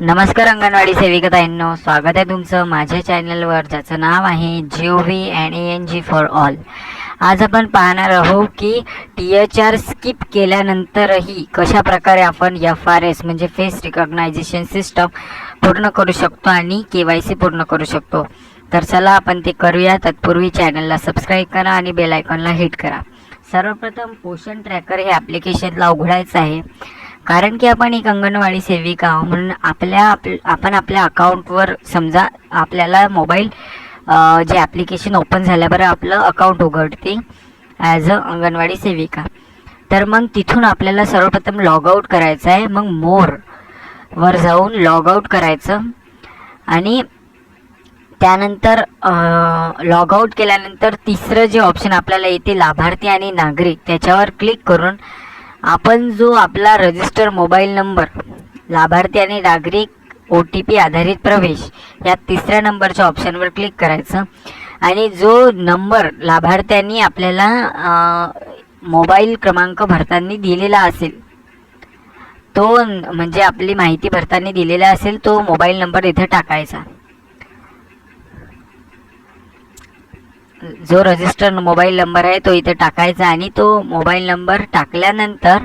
नमस्कार अंगणवाडी सेविकाताईंनो. स्वागत आहे तुमचं माझ्या चॅनलवर ज्याचं नाव आहे Jio V and A N G for all आज आपण पाहणार आहोत की टी एच आर स्किप केल्यानंतरही कशा प्रकारे आपण एफ आर एस म्हणजे फेस रिकॉग्नायझेशन सिस्टम पूर्ण करू शकतो आणि के वाय सी पूर्ण करू शकतो. तर चला आपण ते करूया. तत्पूर्वी चॅनलला सबस्क्राईब करा आणि बेल आयकॉनला हिट करा. सर्वप्रथम पोषण ट्रॅकर हे ॲप्लिकेशनला उघडायचं आहे. कारण की आपण एक अंगणवाडी सेविका आहोत म्हणून आपल्या आप आपण आपल्या अकाउंटवर समजा आपल्याला मोबाईल जे ॲप्लिकेशन ओपन झाल्याबरोबर आपलं अकाउंट उघडते ॲज अ अंगणवाडी सेविका. तर मग तिथून आपल्याला सर्वप्रथम लॉग आऊट करायचं आहे. मग मोर वर जाऊन लॉग आऊट करायचं. आणि त्यानंतर लॉग आऊट केल्यानंतर तिसरं जे ऑप्शन आपल्याला येते लाभार्थी आणि नागरिक त्याच्यावर क्लिक करून आपण जो आपला रजिस्टर मोबाईल नंबर लाभार्थी आणि नागरिक ओ टी पी आधारित प्रवेश या तिसऱ्या नंबरच्या ऑप्शनवर क्लिक करायचं. आणि जो नंबर लाभार्थ्यांनी आपल्याला मोबाईल क्रमांक भरताना दिलेला असेल तो म्हणजे आपली माहिती भरताना दिलेला असेल तो मोबाईल नंबर इथं टाकायचा. जो रजिस्टर मोबाईल नंबर आहे तो इथे टाकायचा आणि तो मोबाईल नंबर टाकल्यानंतर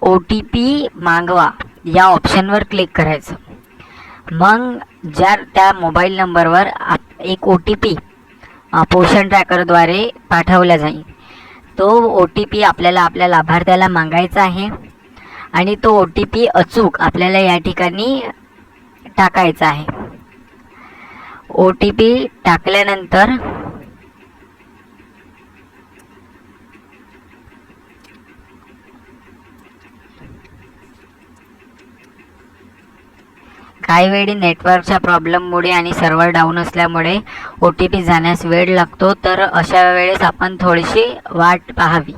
ओ टी पी मागवा. या ऑप्शनवर क्लिक करायचं. मग ज्या त्या मोबाईल नंबरवर आप एक ओ टी पी पोषण ट्रॅकरद्वारे पाठवला जाईल. तो ओ टी पी आपल्याला आपल्या लाभार्थ्याला मागायचा आहे. आणि तो ओ टी पी अचूक आपल्याला या ठिकाणी टाकायचा आहे. ओ टी पी टाकल्यानंतर काही वेळी नेटवर्कच्या प्रॉब्लेममुळे आणि सर्व्हर डाऊन असल्यामुळे ओ टी पी जाण्यास वेळ लागतो तर अशा वेळेस आपण थोडीशी वाट पाहावी.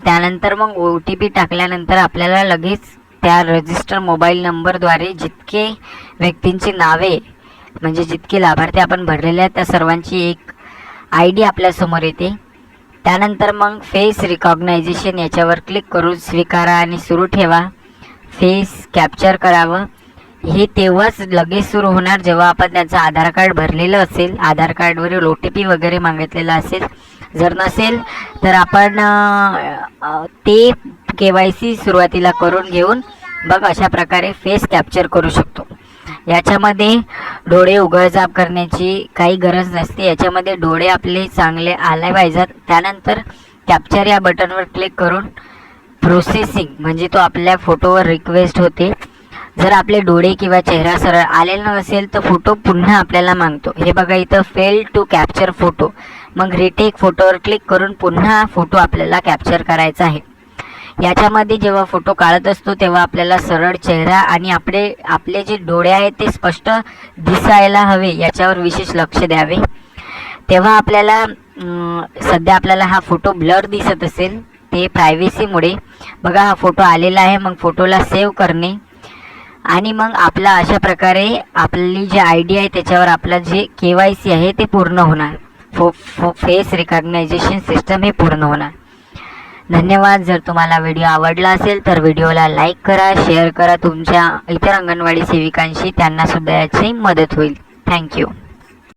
त्यानंतर मग ओ टी पी टाकल्यानंतर आपल्याला लगेच त्या रजिस्टर मोबाईल नंबरद्वारे जितके व्यक्तींची नावे म्हणजे जितके लाभार्थी आपण भरलेले आहेत त्या सर्वांची एक आय डी आपल्यासमोर येते. त्यानंतर मग फेस रिकॉग्नायझेशन याच्यावर क्लिक करून स्वीकारा आणि सुरू ठेवा. फेस कॅप्चर करावं. हे तेव्हाच लगेच सुरू होणार जेव्हा आपण त्यांचं आधार कार्ड भरलेलं असेल. आधार कार्डवरील ओ टी पी वगैरे मागितलेलं असेल. जर नसेल तर आपण ते के वाय सी सुरुवातीला करून घेऊन बघ अशा प्रकारे फेस कॅप्चर करू शकतो. याच्यामध्ये डोळे उघडझाप करण्याची काही गरज नसते. याच्यामध्ये डोळे आपले चांगले आले पाहिजेत. त्यानंतर कॅप्चर या बटनवर क्लिक करून प्रोसेसिंग म्हणजे तो आपल्या फोटोवर रिक्वेस्ट होते. जर आपले डोळे किंवा चेहरा सरळ आलेला नसेल तर फोटो पुन्हा आपल्याला मागतो. हे बघा इथं फेल टू कॅप्चर फोटो मग रिटेक फोटोवर क्लिक करून पुन्हा फोटो आपल्याला कॅप्चर करायचा आहे. याच्यामध्ये जेव्हा फोटो काढत असतो तेव्हा आपल्याला सरळ चेहरा आणि आपले आपले जे डोळे आहेत ते स्पष्ट दिसायला हवे याच्यावर विशेष लक्ष द्यावे. तेव्हा आपल्याला सध्या आपल्याला हा फोटो ब्लर दिसत असेल ते प्रायव्हसीमुळे बघा हा फोटो आलेला आहे मग फोटोला सेव्ह करणे. आणि मग आपला अशा प्रकारे आपली जी आय डी आहे त्याच्यावर आपलं जे के वाय सी आहे ते पूर्ण होणार. फो फो फेस रिकॉग्नायझेशन सिस्टम हे पूर्ण होणार. धन्यवाद. जर तुम्हाला व्हिडिओ आवडला असेल तर व्हिडिओला लाईक करा शेअर करा. तुमच्या इतर अंगणवाडी सेविकांशी त्यांनासुद्धा याची मदत होईल. थँक्यू.